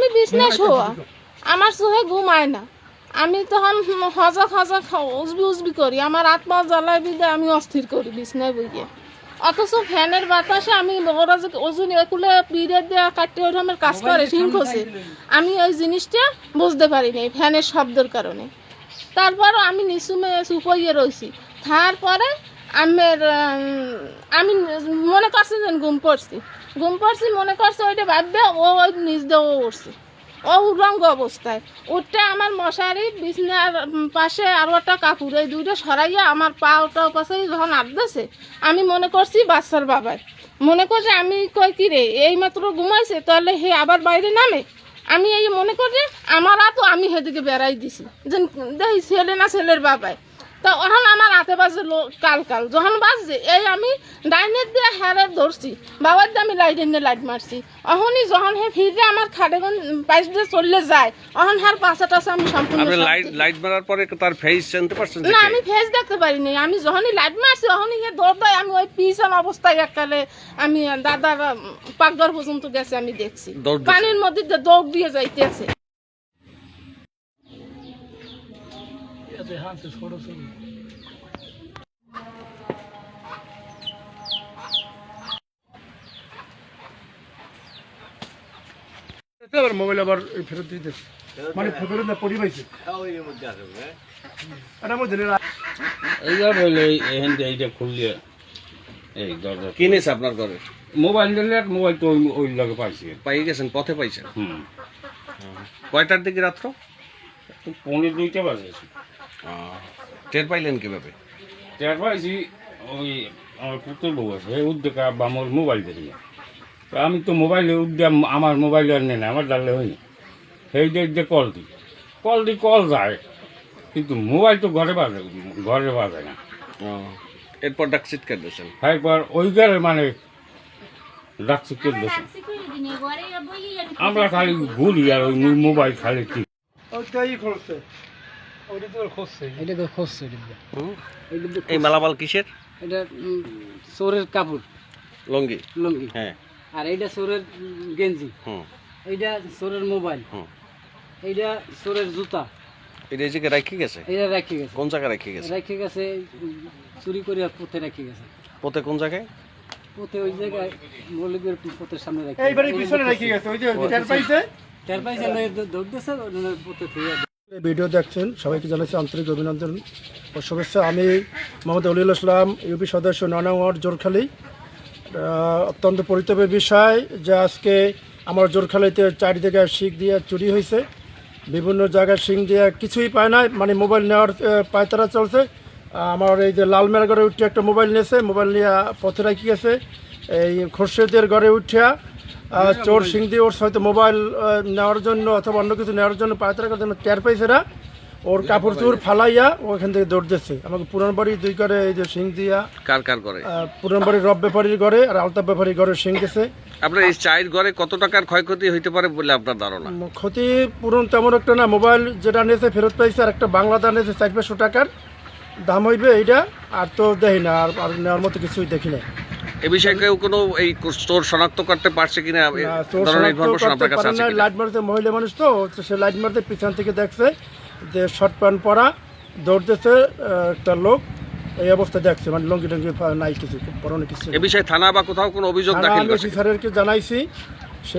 আমি বিছনায় শোয়া আমার চোখে ঘুমায় না। আমি তখন হজা হজা উজবি উজবি করি। আমার আত্মা জ্বালায় বিদে আমি অস্থির করি বিছনায় বইয়ে অথচ ফ্যানের বাতাসে আমি ওরা যে ওজন একুলে পিরিয়ড দেওয়া কাটতে ওরকমের কাজ করে হচ্ছে আমি ওই জিনিসটা বুঝতে পারিনি ফ্যানের শব্দের কারণে। তারপর আমি নিসুমে সুপইয়ে রয়েছি তারপরে আমের আমি মনে করছি যে ঘুম পড়ছি। ঘুম পড়ছি, মনে করছে ওইটা ভাববে, ও ওই নিজ দিয়ে ও উঠছে ও উলঙ্গ অবস্থায়। উঠতে আমার মশারি, বিছনার পাশে আরও একটা কাপড়, এই দুইটা সরাইয়া আমার পা ওটা পাশে যখন আবদেছে আমি মনে করছি বাচ্চার বাবাই। মনে করছে আমি কই কি রে, এই মাত্র ঘুমাইছে, তাহলে হে আবার বাইরে নামে? আমি এই মনে করি আমার তো আমি সেদিকে বেড়াই দিছি, যে দেখি ছেলে না ছেলের বাবাই। তা আমার হাতে বাজে কাল কাল যখন বাজছে এই আমি ডাইনের দিয়ে হ্যারে ধরছি। বাবার দিয়ে আমি লাইটের দিয়ে লাইট মারছি। অহনই যখন হে ফিরে আমার খাটে পাইস দিয়ে চললে যায় অহন হার পাশা টাশা আমি সম্পূর্ণ আপনি লাইট লাইট মারার পরে তার ফেস জানতে পারছেন না আমি ফেস দেখতে পারিনি। আমি যখনই লাইট মারছি তখনই হে দৌড় দেয় আমি ওই পিছন অবস্থায় এককালে আমি দাদার পাকঘর পর্যন্ত গেছে আমি দেখছি। পানির মধ্যে দিয়ে দৌড় দিয়ে যাইতেছে। আবার মোবাইল আবার ফেরত দিচ্ছে মানে ফেরত না পড়ি পাইছে। এটা মধ্যে এইবার হইলে এখান থেকে এইটা খুললে এই দরজা কি নিয়েছে আপনার ঘরে? মোবাইল দিলে মোবাইল তো ওই- লগে পাইছি। পাই গেছেন পথে পাইছেন? হুম। কয়টার দিকে রাত্র? পৌনে দুইটা বাজে টের পাইলেন কীভাবে? তার পাইছি ওই আমার পুত্র বউ আছে উদ্যোগে মোবাইল দিয়ে আমি তো মোবাইলে উদ্যোগ আমার মোবাইল আর নেই না আমার ডালে হয়নি। সেই দিক দিয়ে কল দিই কল দিই কল যায় কিন্তু মোবাইল তো ঘরে বাজে ঘরে বাজে না। এরপর ডাক চিৎকার দিয়েছেন তারপর ওই গেলে মানে ডাকছি কে দেশে আমরা খালি ঘুরি আর ওই মোবাইল খালি টিপি। ওইটাই খরচে ওইটা তো এটা তো এই মালামাল কিসের? এটা চোরের কাপড়। লঙ্গি। লুঙ্গি। হ্যাঁ। আর এইটা উম, গেঞ্জি। হুম। এইটা চোরের মোবাইল। হুম। এইটা চোরের জুতা। এটা এই জায়গায় রাখি গেছে? এইটা রেখে গেছে। কোন জায়গায় রাখি গেছে? রেখে গেছে চুরি করে পথে রেখে গেছে। পথে কোন জায়গায়? পথে ওই জায়গায় মৌলিকের পথের সামনে রেখে এইবারে পিছনে রেখে গেছে ওই যে টের পাইছে চার পাইছে পথে এই ভিডিও দেখছেন সবাইকে জানাচ্ছি আন্তরিক অভিনন্দন ও শুভেচ্ছা। আমি মোহাম্মদ অলিউল ইসলাম ইউপি সদস্য নয়না ওয়ার্ড জোরখালি। অত্যন্ত পরিতাপের বিষয় যে আজকে আমার জোরখালিতে চারিদিকে শিখ দিয়ে চুরি হয়েছে। বিভিন্ন জায়গায় শিং দিয়ে কিছুই পায় না মানে মোবাইল নেওয়ার পায়তারা চলছে। আমার এই যে লালমের ঘরে উঠে একটা মোবাইল নিয়েছে মোবাইল নিয়ে পথে রাখি গেছে। এই খোরশেদের ঘরে উঠিয়া চোর সিং দিয়ে ওর হয়তো মোবাইল নেওয়ার জন্য অথবা অন্য কিছু নেওয়ার জন্য পায়তারা করার জন্য টের পাইছে না। ওর কাপড় চোর ফালাইয়া ওখান থেকে দৌড় দিচ্ছে আমাকে পুরান বাড়ি দুই করে এই যে সিং দিয়া কার কার করে পুরান বাড়ির রব ব্যাপারীর ঘরে আর আলতাপ ব্যাপারীর ঘরে সিং গেছে আপনার এই চায়ের ঘরে কত টাকার ক্ষয়ক্ষতি হইতে পারে বলে আপনার ধারণা? ক্ষতি পূরণ তেমন একটা না। মোবাইল যেটা নিয়েছে ফেরত পাইছে আর একটা বাংলা দাম নিয়েছে চার পাঁচশো টাকার। দাম হইবে এইটা আর তো দেখি না আর আর নেওয়ার মতো কিছুই দেখি না এ বিষয়ে কেউ কোনো এই স্টোর শনাক্ত করতে পারছে কিনা? চোর? লাইট মারতে মহিলা মানুষ তো তো সে লাইট মারতে পিছন থেকে দেখছে। যে শর্ট প্যান্ট পরা দৌড়তেছে একটা লোক এই অবস্থা দেখছে মানে লঙ্গি টঙ্গি নাই কিছু পরনে কিছু এ বিষয়ে থানা বা কোথাও কোনো অভিযোগ আমি করছে? জানাইছি